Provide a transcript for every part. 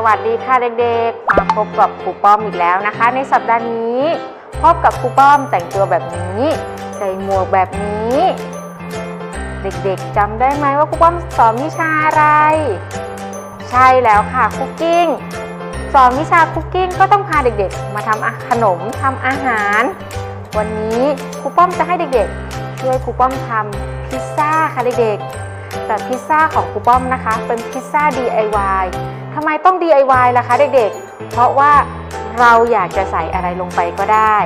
สวัสดีค่ะเด็กๆ มาพบกับครูป้อมอีกแล้วนะคะ ในสัปดาห์นี้พบกับครูป้อมแต่งตัวแบบนี้ ใส่หมวกแบบนี้ เด็กๆจำได้ไหมว่าครูป้อมสอนวิชาอะไร ใช่แล้วค่ะคุกกิ้งสอนวิชาคุกกิ้งก็ต้องพาเด็กๆ มาทำขนมทำอาหาร วันนี้ครูป้อมจะให้เด็กๆ ช่วยครูป้อมทำพิซซ่าค่ะเด็กๆแต่พิซซ่าของครูป้อมนะคะ เป็นพิซซ่า DIY ทำไมต้อง DIY ล่ะคะเด็กๆ เพราะว่าเราอยากจะใส่อะไรลงไปก็ได้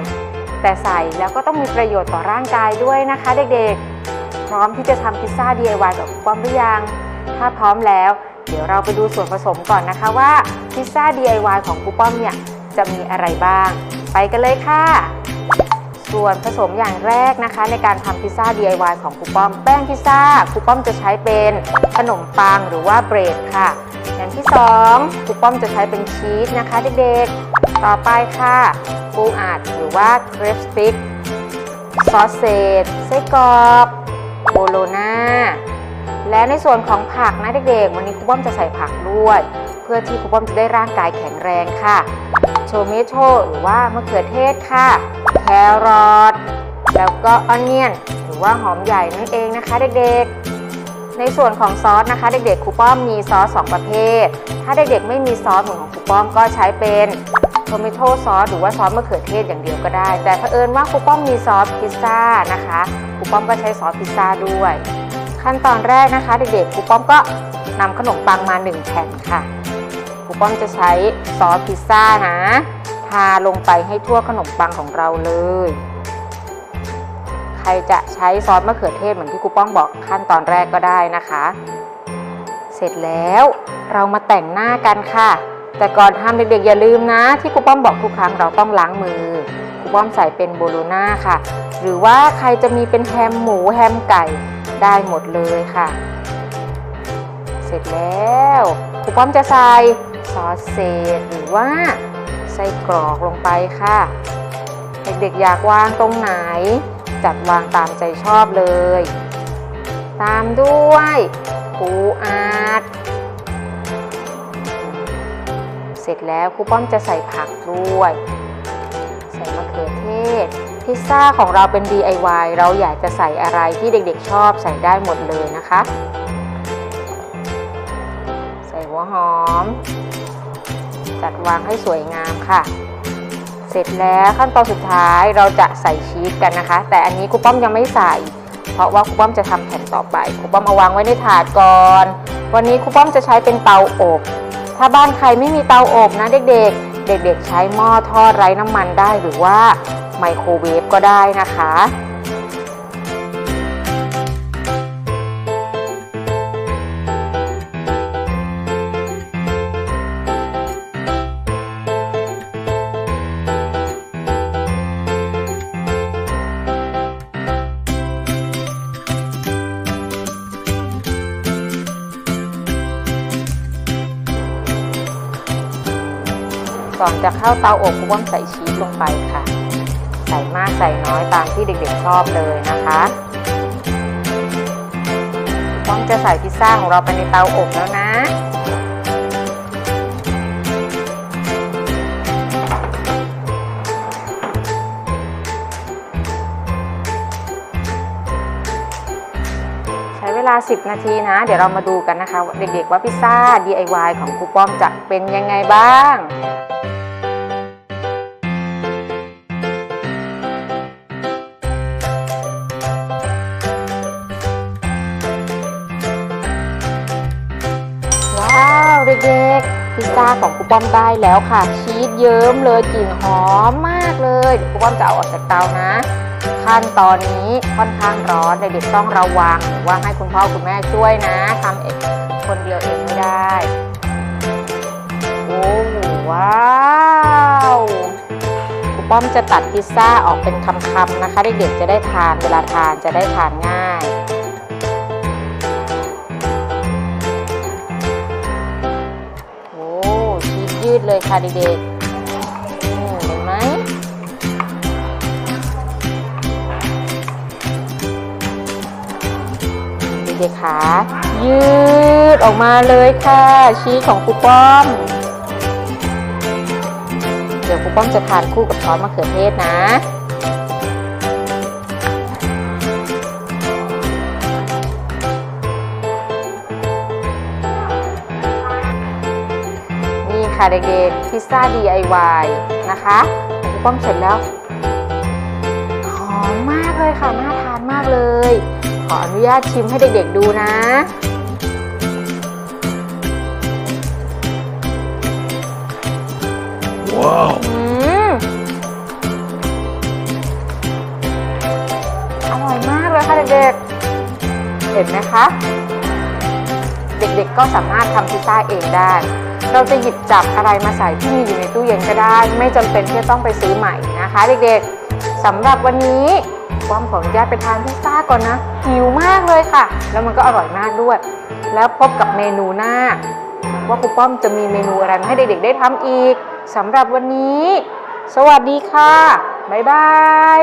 แต่ใส่แล้วก็ต้องมีประโยชน์ต่อร่างกายด้วยนะคะเด็กๆ พร้อมที่จะทำพิซซ่า DIY กับครูป้อมหรือยัง ถ้าพร้อมแล้ว เดี๋ยวเราไปดูส่วนผสมก่อนนะคะว่าพิซซ่า DIY ของครูป้อมเนี่ยจะมีอะไรบ้าง ไปกันเลยค่ะ ส่วนผสมอย่างแรกนะคะ ในการทำพิซซ่า DIY ของครูป้อม แป้งพิซซ่าครูป้อมจะใช้เป็นขนมปังหรือว่าเบรดค่ะ อย่างที่สองครูป้อมจะใช้เป็นชีสนะคะเด็กๆ ต่อไปค่ะปูอัดหรือว่าเครปสติกซอสเซจไส้กรอกโบโลนาและในส่วนของผักนะเด็กๆ วันนี้ครูป้อมจะใส่ผักด้วย เพื่อที่ครูป้อมจะได้ร่างกายแข็งแรงค่ะ โชเมโชหรือว่ามะเขือเทศค่ะ แครอทแล้วก็ออนเนียน หรือว่าหอมใหญ่นั่นเองนะคะเด็กๆ ในส่วนของซอสนะคะ เด็กๆครูป้อมมีซอสสองประเภท ถ้าเด็กๆไม่มีซอสเหมือนของครูป้อมก็ใช้เป็นโทมิโตซอสหรือว่าซอสมะเขือเทศอย่างเดียวก็ได้ แต่เผอิญว่าครูป้อมมีซอสพิซซ่านะคะครูป้อมก็ใช้ซอสพิซซ่าด้วย ขั้นตอนแรกนะคะ เด็กๆครูป้อมก็นำขนมปังมา 1 แผ่นค่ะครูป้อมจะใช้ซอสพิซซ่านะทาลงไปให้ทั่วขนมปังของเราเลย ใครจะใช้ซอสมะเขือเทศเหมือนที่ครูป้องบอกขั้นตอนแรกก็ได้นะคะ เสร็จแล้วเรามาแต่งหน้ากันค่ะ แต่ก่อนทำเด็กๆอย่าลืมนะ ที่ครูป้อมบอกทุกครั้งเราต้องล้างมือครูป้อมใส่เป็นโบโลน่าค่ะ หรือว่าใครจะมีเป็นแฮมหมูแฮมไก่ได้หมดเลยค่ะ เสร็จแล้วครูป้อมจะใส่ซอสเซจหรือว่าไส้กรอกลงไปค่ะ เด็กๆอยากวางตรงไหน จัดวางตามใจชอบเลย ตามด้วยปูอัดเสร็จแล้วครูป้อมจะใส่ผักด้วย ใส่มะเขือเทศ พิซซ่าของเราเป็น DIY เราอยากจะใส่อะไรที่เด็กๆชอบใส่ได้หมดเลยนะคะ ใส่หัวหอม จัดวางให้สวยงามค่ะ เสร็จแล้วขั้นตอนสุดท้ายเราจะใส่ชีสกันนะคะ แต่อันนี้ครูป้อมยังไม่ใส่ เพราะว่าครูป้อมจะทำแผ่นต่อไปครูป้อมเอาวางไว้ในถาดก่อน วันนี้ครูป้อมจะใช้เป็นเตาอบ ถ้าบ้านใครไม่มีเตาอบนะเด็กๆ เด็กๆ ใช้หม้อทอดไร้น้ำมันได้หรือว่าไมโครเวฟก็ได้นะคะ ก่อนจะเข้าเตาอบครูป้อมใส่ชีสลงไปค่ะ ใส่มากใส่น้อยตามที่เด็กๆชอบเลยนะคะป้อมจะใส่พิซซ่าของเราไปในเตาอบแล้วนะใช้เวลา 10 นาทีนะ เดี๋ยวเรามาดูกันนะคะ เด็กๆว่าพิซซ่า DIY ของครูป้อมจะเป็นยังไงบ้าง เด็กพิซซ่าของครูป้อมได้แล้วค่ะ ชีสเยิ้มเลยกลิ่นหอมมากเลยครูป้อมจะเอาออกจากเตานะ ขั้นตอนนี้ค่อนข้างร้อนเด็กๆต้องระวังหรือว่าให้คุณพ่อคุณแม่ช่วยนะทำเองคนเดียวเองไม่ได้โอ้ว้าวครูป้อมจะตัดพิซซ่าออกเป็นคำๆนะคะเด็กๆจะได้ทานเวลาทานจะได้ทานง่าย ดเลยค่ะเด็กเห็นไหมเด็กขายืดออกมาเลยค่ะ ชี้ของครูป้อม เดี๋ยวครูป้อมจะทานคู่กับซอสมะเขือเทศนะ นี่ค่ะเด็กๆพิซซ่า DIY นะคะของป้อมเสร็จแล้ว หอมมากเลยค่ะ น่าทานมากเลย ขออนุญาตชิมให้เด็กๆดูนะ Wow. อืมอร่อยมากเลยค่ะเด็กๆ เห็นไหมคะ เด็กๆก็สามารถทำพิซซ่าเองได้ เราจะหยิบจับอะไรมาใส่ที่มีอยู่ในตู้เย็นก็ได้ ไม่จำเป็นที่จะต้องไปซื้อใหม่นะคะ เด็กๆสำหรับวันนี้ป้อมขออนุญาตไปทานพิซซ่าก่อนนะหิวมากเลยค่ะ แล้วมันก็อร่อยมากด้วย แล้วพบกับเมนูหน้า ว่าครูป้อมจะมีเมนูอะไรให้เด็กๆ ได้ทำอีกสำหรับวันนี้ สวัสดีค่ะบ๊ายบาย